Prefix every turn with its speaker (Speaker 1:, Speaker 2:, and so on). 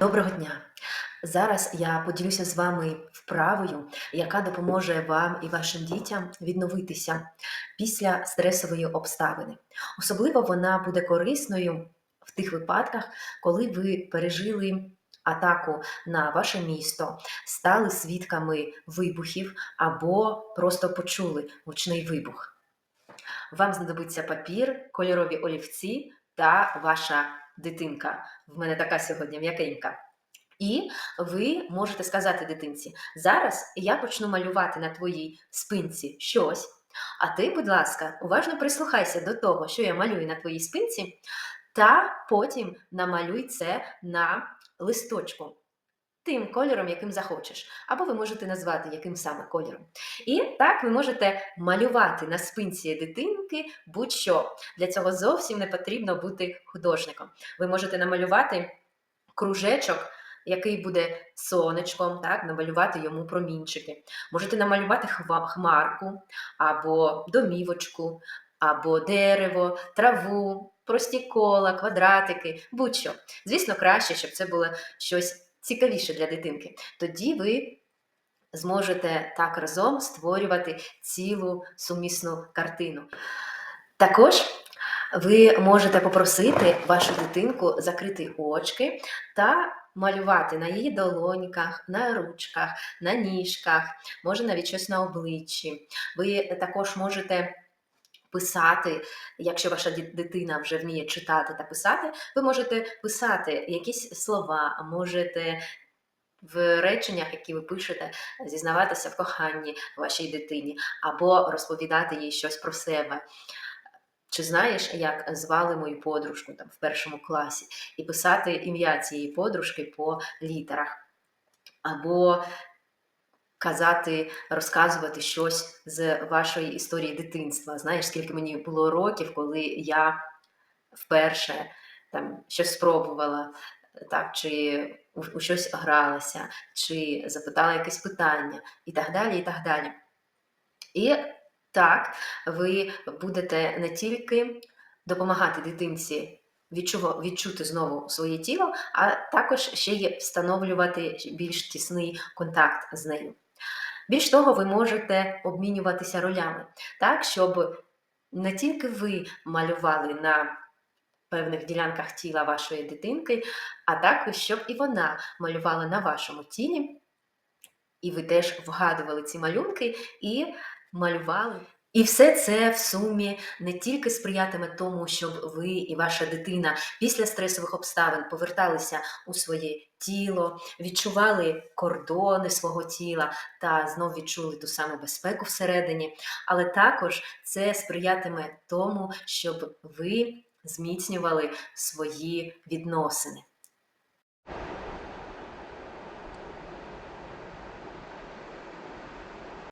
Speaker 1: Доброго дня! Зараз я поділюся з вами вправою, яка допоможе вам і вашим дітям відновитися після стресової обставини. Особливо вона буде корисною в тих випадках, коли ви пережили атаку на ваше місто, стали свідками вибухів або просто почули гучний вибух. Вам знадобиться папір, кольорові олівці та ваша дитинка. В мене така сьогодні м'якенька. І ви можете сказати дитинці: зараз я почну малювати на твоїй спинці щось. А ти, будь ласка, уважно прислухайся до того, що я малюю на твоїй спинці, та потім намалюй це на листочку. Тим кольором, яким захочеш, або ви можете назвати яким саме кольором. І так ви можете малювати на спинці дитинки будь-що. Для цього зовсім не потрібно бути художником. Ви можете намалювати кружечок, який буде сонечком, так, намалювати йому промінчики. Можете намалювати хмарку, або домівочку, або дерево, траву, прості кола, квадратики, будь-що. Звісно, краще, щоб це було щось цікавіше для дитинки. Тоді ви зможете так разом створювати цілу сумісну картину. Також ви можете попросити вашу дитинку закрити очки та малювати на її долоньках, на ручках, на ніжках, може навіть щось на обличчі. Ви також можете писати, якщо ваша дитина вже вміє читати та писати, ви можете писати якісь слова, можете в реченнях, які ви пишете, зізнаватися в коханні вашій дитині, або розповідати їй щось про себе. Чи знаєш, як звали мою подружку там в першому класі, і писати ім'я цієї подружки по літерах, або казати, розказувати щось з вашої історії дитинства. Знаєш, скільки мені було років, коли я вперше там щось спробувала, так, чи у, у щось гралася, чи запитала якесь питання, і так далі, і так далі. І так, ви будете не тільки допомагати дитинці відчува- відчути знову своє тіло, а також ще й встановлювати більш тісний контакт з нею. Більш того, ви можете обмінюватися ролями, так, щоб не тільки ви малювали на певних ділянках тіла вашої дитинки, а також щоб і вона малювала на вашому тілі, і ви теж вгадували ці малюнки і малювали. І все це в сумі не тільки сприятиме тому, щоб ви і ваша дитина після стресових обставин поверталися у своє тіло, відчували кордони свого тіла та знов відчули ту саму безпеку всередині, але також це сприятиме тому, щоб ви зміцнювали свої відносини.